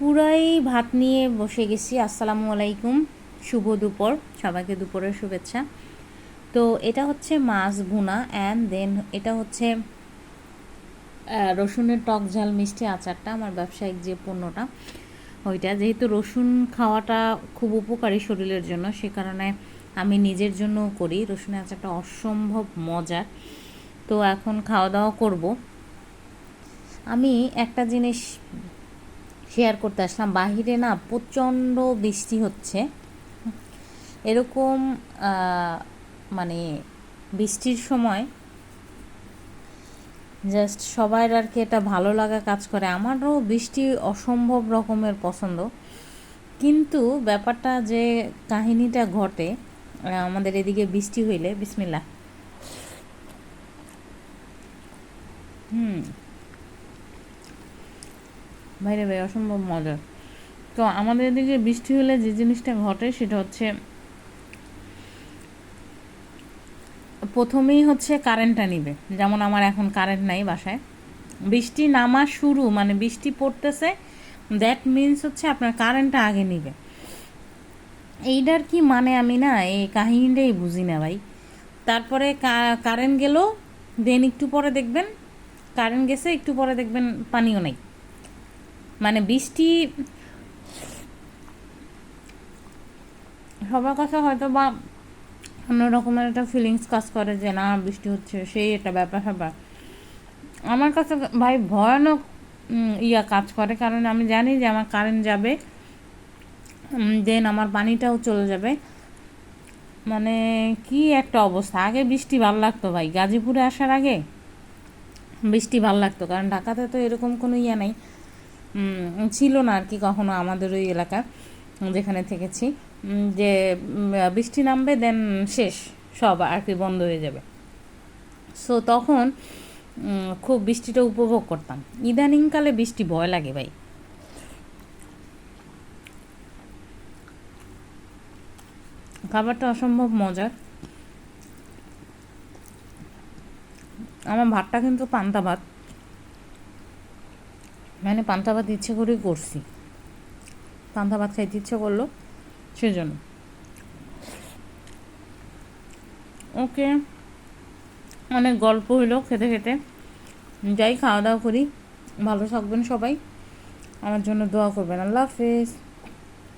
পুরাই ভাত নিয়ে বসে গেছি। আসসালামু আলাইকুম। শুভ দুপুর। সবাইকে দুপুরের শুভেচ্ছা। তো এটা হচ্ছে মাছ ভুনা অ্যান্ড দেন এটা হচ্ছে রসুনের টক ঝাল মিষ্টি আচারটা আমার ব্যবসায়িক যে পণ্যটা ওইটা। যেহেতু রসুন খাওয়াটা খুব উপকারী শরীরের জন্য, সে কারণে আমি নিজের জন্যও করি। রসুনের আচারটা অসম্ভব মজার। তো এখন খাওয়া দাওয়া করব। আমি একটা জিনিস শেয়ার করতে আসলাম। বাহিরে না প্রচণ্ড বৃষ্টি হচ্ছে। এরকম মানে বৃষ্টির সময় জাস্ট সবার আর কি এটা ভালো লাগা কাজ করে। আমারও বৃষ্টি অসম্ভব রকমের পছন্দ। কিন্তু ব্যাপারটা যে কাহিনীটা ঘটে আমাদের এদিকে বৃষ্টি হইলে বিসমিল্লা হুম। বাইরে ভাই অসম্ভব মজার। তো আমাদের এদিকে বৃষ্টি হলে যে জিনিসটা ঘটে সেটা হচ্ছে প্রথমেই হচ্ছে কারেন্টটা নিবে। যেমন আমার এখন কারেন্ট নাই বাসায়। বৃষ্টি নামা শুরু মানে বৃষ্টি পড়তেছে দ্যাট মিন্স হচ্ছে আপনার কারেন্টটা আগে নিবে। এইটার কি মানে আমি না এই কাহিনীটাই বুঝি না ভাই। তারপরে কারেন্ট গেল দেন একটু পরে দেখবেন, কারেন্ট গেছে, একটু পরে দেখবেন পানিও নাই। মানে বৃষ্টি সবার কাছে হয়তো বা অন্য রকমের একটা ফিলিংস কাজ করে যে, না, বৃষ্টি হচ্ছে, সেই একটা ব্যাপার ব্যাপার আমার কাছে ভাই ভয়ানক ইয়া কাজ করে। কারণ আমি জানি যে আমার কারেন্ট যাবে দেন আমার পানিটাও চলে যাবে। মানে কি একটা অবস্থা। আগে বৃষ্টি ভালো লাগতো ভাই। গাজীপুরে আসার আগে বৃষ্টি ভালো লাগতো। কারণ ঢাকাতে তো এরকম কোনো ইয়া নাই। ছিল না আর কি কখনো আমাদের ওই এলাকা যেখানে থেকেছি। যে বৃষ্টি নামবে দেন শেষ, সব আর কি বন্ধ হয়ে যাবে। সো তখন খুব বৃষ্টিটা উপভোগ করতাম। ইদানিংকালে বৃষ্টি ভয় লাগে ভাই। খাবারটা অসম্ভব মজার। আমার ভাতটা কিন্তু পান্তা ভাত। মানে পান্তা ভাত ইচ্ছে করেই করছি। পান্তা ভাত খাইতে ইচ্ছে করল, সেজন্য। ওকে, অনেক গল্প হইল খেতে খেতে। যাই, খাওয়া দাওয়া করি। ভালো থাকবেন সবাই। আমার জন্য দোয়া করবেন। আল্লাহ হাফেজ।